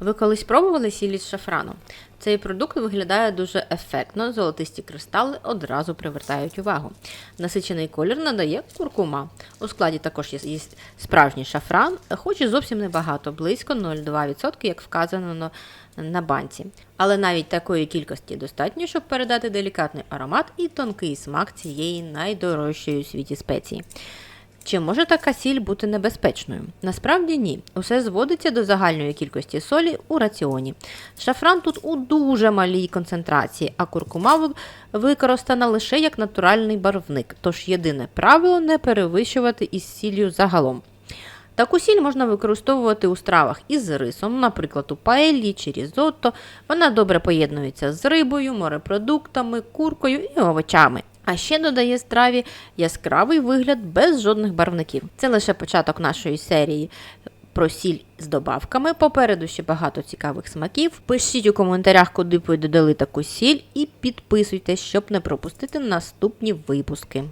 Ви колись пробували сіль із шафраном? Цей продукт виглядає дуже ефектно, золотисті кристали одразу привертають увагу. Насичений колір надає куркума. У складі також є, справжній шафран, хоч і зовсім небагато, близько 0,2%, як вказано на банці. Але навіть такої кількості достатньо, щоб передати делікатний аромат і тонкий смак цієї найдорожчої у світі спеції. Чи може така сіль бути небезпечною? Насправді ні. Усе зводиться до загальної кількості солі у раціоні. Шафран тут у дуже малій концентрації, а куркума використана лише як натуральний барвник. Тож єдине правило не перевищувати із сіллю загалом. Таку сіль можна використовувати у стравах із рисом, наприклад, у паелі чи різотто. Вона добре поєднується з рибою, морепродуктами, куркою і овочами. А ще додає страві яскравий вигляд без жодних барвників. Це лише початок нашої серії про сіль з добавками. Попереду ще багато цікавих смаків. Пишіть у коментарях, куди ви додали таку сіль, і підписуйтесь, щоб не пропустити наступні випуски.